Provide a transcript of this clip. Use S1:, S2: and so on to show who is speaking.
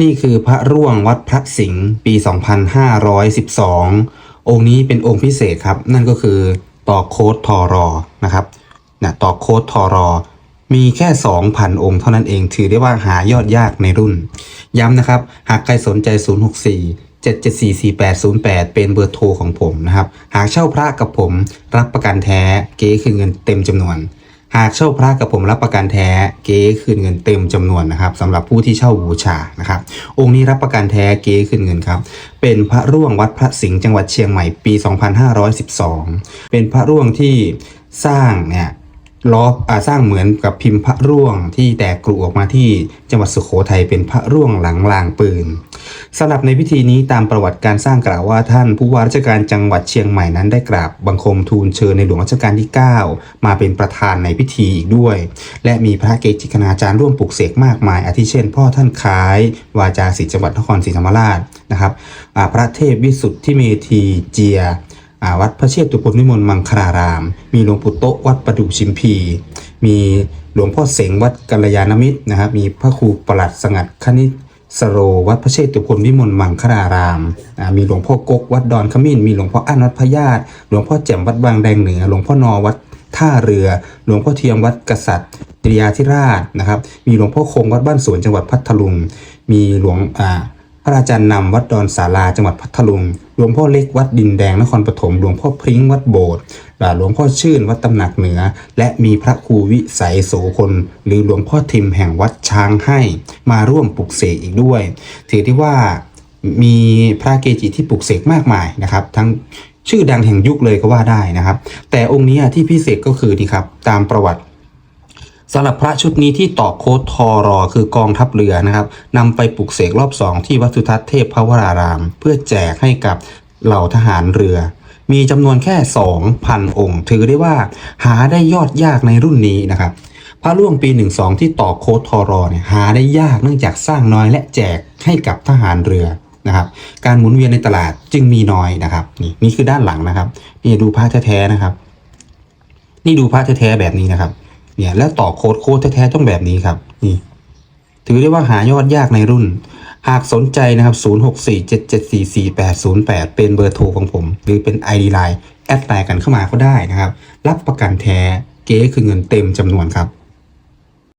S1: นี่คือพระร่วงวัดพระสิงห์ปี 2512 องค์นี้เป็นองค์พิเศษครับ นั่นก็คือต่อโค้ดทอรอนะครับนะต่อโค้ดทอรอ มีแค่ 2,000 องค์เท่านั้นเองถือได้ว่าหายอดยากในรุ่น ย้ำนะครับ หากใครสนใจ 064 7744808 เป็นเบอร์โทรของผมนะครับ หากเช่าพระกับผมรับประกันแท้เก๊คืนเงินเต็มจำนวน หากเช่าพระกับผมรับประกันแท้เก๊คืนเงินเต็มจำนวนนะครับสำหรับผู้ที่เช่าบูชานะครับ องค์นี้รับประกันแท้เก๊คืนเงินครับ เป็นพระร่วงวัดพระสิงห์จังหวัดเชียงใหม่ปี 2512 เป็นพระร่วงที่สร้างเนี่ยล้ออาสร้างเหมือนกับพิมพ์พระร่วงที่แตกกรุออกมาที่จังหวัดสุโขทัยเป็นพระร่วงหลังลางปืน สำหรับในพิธีนี้ตามประวัติการสร้างกล่าวว่าท่านผู้ว่าราชการจังหวัดเชียงใหม่นั้นได้กราบบังคมทูลเชิญในหลวงรัชกาลที่ 9 มาเป็นประธานในพิธีอีกด้วย และมีพระเกจิคณาจารย์ร่วมปลุกเสกมากมาย อาทิเช่น พ่อท่านคาย วาจาศิษย์จังหวัดนครศรีธรรมราชนะครับพระเทพวิสุทธิเมธีเจียวัดพระเชตุพนวิมลมังคลาราม มีหลวงปู่โตวัดประดู่ชิมพี มีหลวงพ่อเสงวัดกัลยาณมิตรนะครับมีพระครูประหลัดสงัดคณิ สโรวัดพระเชตุพนวิมลมังคลาราม มีหลวงพ่อกกวัดดอนขมิ้น มีหลวงพ่ออั้นวัดพญาตหลวงพ่อแจ่มวัดบางแดงเหนือ หลวงพ่อนอวัดท่าเรือ หลวงพ่อเทียมวัดกษัตริย์ตริยาธิราชนะครับ มีหลวงพ่อคงวัดบ้านสวนจังหวัดพัทลุง มีหลวงอ่า พระอาจารย์นำวัดดอนสาราจังหวัดพัทลุง หลวงพ่อเล็กวัดดินแดงนครปฐม หลวงพ่อพริ้งวัดโบสถ์หลวงพ่อชื่นวัดตำหนักเหนือ และมีพระครูวิสัยโสพลหรือหลวงพ่อทิมแห่งวัดช้างให้ มาร่วมปลุกเสกอีกด้วย ถือได้ว่ามีพระเกจิที่ปลุกเสกมากมายนะครับ ทั้งชื่อดังแห่งยุคเลยก็ว่าได้นะครับ แต่องค์นี้ที่พิเศษก็คือนี่ครับตามประวัติ สำหรับพระชุดนี้ที่ต่อโค้ดทอรอคือกองทัพเรือนะครับนำไปปลุกเสกรอบสองที่วัดสุทัศน์เทพพระวราราม เพื่อแจกให้กับเหล่าทหารเรือ มีจำนวนแค่ 2,000 องค์ ถือได้ว่าหาได้ยอดยากในรุ่นนี้นะครับพระร่วงปี 12 ที่ต่อโค้ดทอรอเนี่ยหาได้ยากเนื่องจากสร้างน้อยและแจกให้กับทหารเรือนะครับ การหมุนเวียนในตลาดจึงมีน้อยนะครับนี่นี่คือด้านหลังนะครับนี่ดูพระแท้ๆนะครับ นี่ดูพระแท้ๆแบบนี้นะครับ เนี่ยแล้วต่อโค้ดโค้ดแท้ๆต้องแบบนี้ครับนี่ถือได้ว่าหายอดยากในรุ่น หากสนใจนะครับ 0647744808 เป็นเบอร์โทรของผม หรือเป็น ID Line แอดไลน์กันเข้ามาก็ได้นะครับ รับประกันแท้เก๊คือเงินเต็มจำนวนครับ